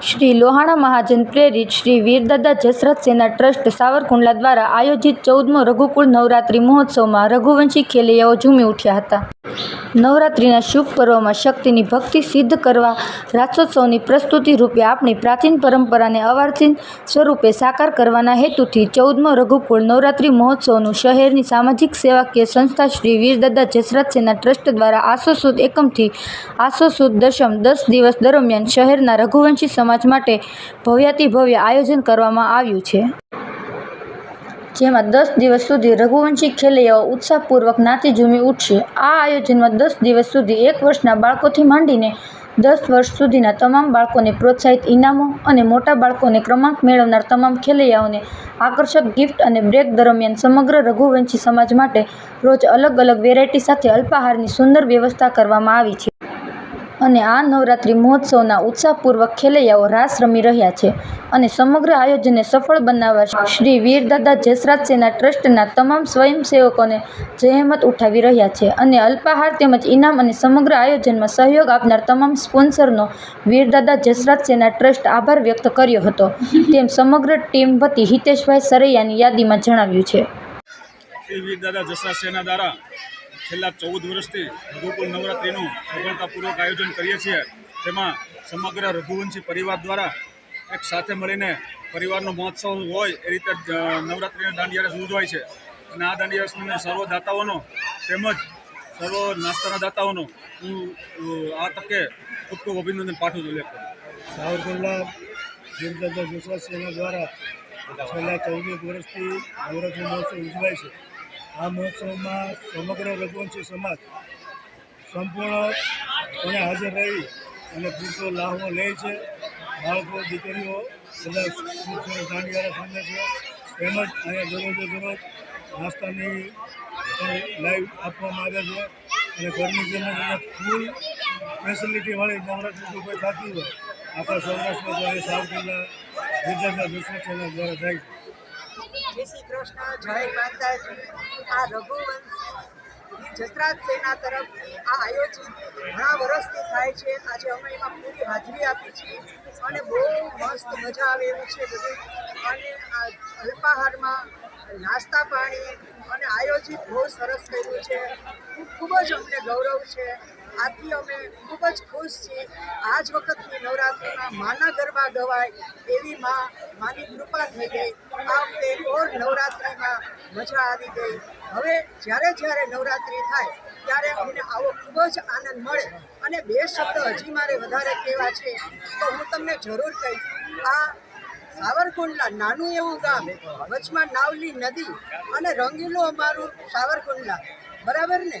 શ્રી લોહાણા મહાજન પ્રેરિત શ્રી વીરદાદા જસરથ સેના ટ્રસ્ટ સાવરકુંડલા દ્વારા આયોજિત ચૌદમો રઘુકુળ નવરાત્રિ મહોત્સવમાં રઘુવંશી ખેલૈયાઓ ઝૂમી ઉઠ્યા હતા. નવરાત્રિના શુભ પર્વમાં શક્તિની ભક્તિ સિદ્ધ કરવા રાસોત્સવની પ્રસ્તુતિ રૂપે આપણી પ્રાચીન પરંપરાને અવાર્થિન સ્વરૂપે સાકાર કરવાના હેતુથી ચૌદમો રઘુકુળ નવરાત્રિ મહોત્સવનું શહેરની સામાજિક સેવાકીય સંસ્થા શ્રી વીરદાદા જસરથ સેના ટ્રસ્ટ દ્વારા આસો સુદ એકમથી આસો સુદ દશમ દસ દિવસ દરમિયાન શહેરના રઘુવંશી સમાજ માટે ભવ્યાતિભવ્ય આયોજન કરવામાં આવ્યું છે. જેમાં દસ દિવસ સુધી રઘુવંશી ખેલૈયાઓ ઉત્સાહપૂર્વક નાચી ઝૂમી ઉઠશે. આ આયોજનમાં દસ દિવસ સુધી એક વર્ષના બાળકોથી માંડીને દસ વર્ષ સુધીના તમામ બાળકોને પ્રોત્સાહિત ઇનામો અને મોટા બાળકોને ક્રમાંક મેળવનાર તમામ ખેલૈયાઓને આકર્ષક ગિફ્ટ અને બ્રેક દરમિયાન સમગ્ર રઘુવંશી સમાજ માટે રોજ અલગ અલગ વેરાયટી સાથે અલ્પાહારની સુંદર વ્યવસ્થા કરવામાં આવી છે. અને આ નવરાત્રિ મહોત્સવના ઉત્સાહપૂર્વક ખેલૈયાઓ રાસ રમી રહ્યા છે અને સમગ્ર આયોજનને સફળ બનાવવા શ્રી વીરદાદા જસરાજ સેના ટ્રસ્ટના તમામ સ્વયંસેવકોને જહેમત ઉઠાવી રહ્યા છે અને અલ્પાહાર તેમજ ઇનામ અને સમગ્ર આયોજનમાં સહયોગ આપનાર તમામ સ્પોન્સરનો વીરદાદા જસરાજ સેના ટ્રસ્ટ આભાર વ્યક્ત કર્યો હતો. તેમ સમગ્ર ટીમ વતી હિતેશભાઈ સરૈયાની યાદીમાં જણાવ્યું છે. શ્રી વીરદાદા જસરાજ સેના દ્વારા છેલ્લા ચૌદ વર્ષથી રઘુકુલ નવરાત્રિનું સફળતાપૂર્વક આયોજન કરીએ છીએ. તેમાં સમગ્ર રઘુવંશી પરિવાર દ્વારા એક સાથે મળીને પરિવારનો મહોત્સવ હોય એ રીતે નવરાત્રિનો દાંડિયારસ ઉજવાય છે. અને આ દાંડિયારસને સર્વ દાતાઓનો તેમજ સર્વ નાસ્તાના દાતાઓનો હું આ તકે ખૂબ ખૂબ અભિનંદન પાઠવું છું લેખ સાવરકુંડલા વીરદાદા જસવા સેના દ્વારા છેલ્લા ચૌદ વર્ષથી નવરાત્રિ મહોત્સવ ઉજવાય છે. આ મહોત્સવમાં સમગ્ર રઘુવંશી સમાજ સંપૂર્ણપણે હાજર રહી અને પૂરતો લાહવો લે છે. બાળકો, દીકરીઓ બધા ખૂબ સરસ સામે છે. તેમજ અહીંયા દરરોજે દરરોજ નાસ્તાની લાઈવ આપવામાં આવે છે અને ઘરની જેમ ફૂલ ફેસિલિટીવાળી નવરાત્રી જો કોઈ થતી હોય. આખા સૌરાષ્ટ્રમાં તો અહીં સાવરકુંડલા વિદ્યાર્થીના દુષ્મચના દ્વારા થાય છે. જય શ્રી કૃષ્ણ, જય માતાજી. આ રઘુવંશી જસરાજ સેના તરફથી આ આયોજિત ઘણા વર્ષથી થાય છે. આજે અમે એમાં પૂરી હાજરી આપી છે અને બહુ મસ્ત મજા આવે એવું છે બધું. અને આ અલ્પાહારમાં નાસ્તા પાણી અને આયોજિત બહુ સરસ કર્યું છે. ખૂબ જ અમને ગૌરવ છે. આથી અમે ખૂબ જ ખુશ છીએ. આ જ વખતની નવરાત્રિમાં માના ગરબા ગવાય એવી માં, માની કૃપા થઈ ગઈ. આ વખતે ઓર નવરાત્રિમાં મજા આવી ગઈ. હવે જ્યારે જ્યારે નવરાત્રિ થાય, ત્યારે અમને આવો ખૂબ જ આનંદ મળે. અને બે શબ્દ હજી મારે વધારે કહેવા છે, તો હું તમને જરૂર કહીશ. આ સાવરકુંડલા નાનું એવું ગામ, વચમાં નાવલી નદી અને રંગીલું અમારું સાવરકુંડલા. બરાબર ને?